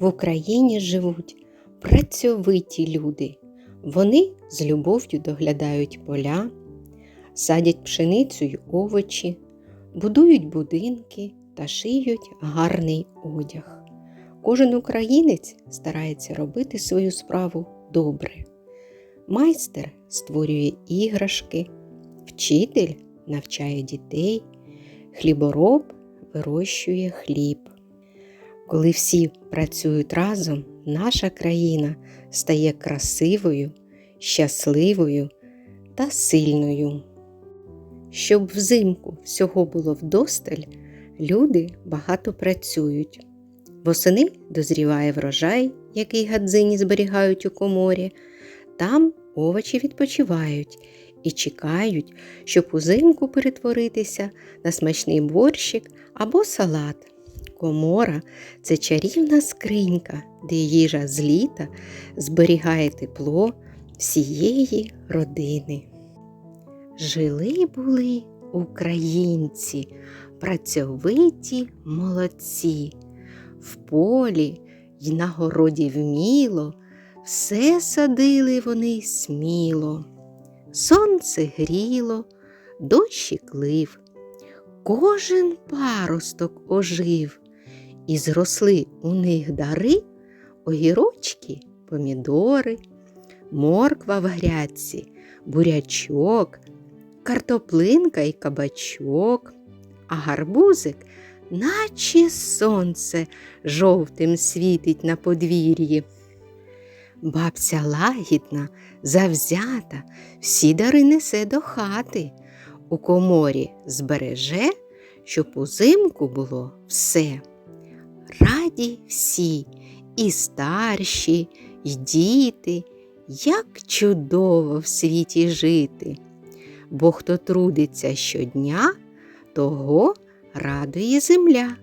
В Україні живуть працьовиті люди. Вони з любов'ю доглядають поля, садять пшеницю й овочі, будують будинки та шиють гарний одяг. Кожен українець старається робити свою справу добре. Майстер створює іграшки, вчитель навчає дітей, хлібороб вирощує хліб. Коли всі працюють разом, наша країна стає красивою, щасливою та сильною. Щоб взимку всього було вдосталь, люди багато працюють. Восени дозріває врожай, який гадзині зберігають у коморі. Там овочі відпочивають і чекають, щоб узимку перетворитися на смачний борщик або салат. Комора це чарівна скринька, де їжа з літа зберігає тепло всієї родини. Жили були українці, працьовиті молодці, в полі й на городі вміло, все садили вони сміло. Сонце гріло, дощик лив, кожен паросток ожив, і зросли у них дари, огірочки, помідори, морква в грядці, бурячок, картоплинка і кабачок, а гарбузик, наче сонце, жовтим світить на подвір'ї. Бабця лагідна, завзята, всі дари несе до хати, у коморі збереже, щоб узимку було все. Раді всі, і старші, і діти, як чудово в світі жити. Бо хто трудиться щодня, того радує земля.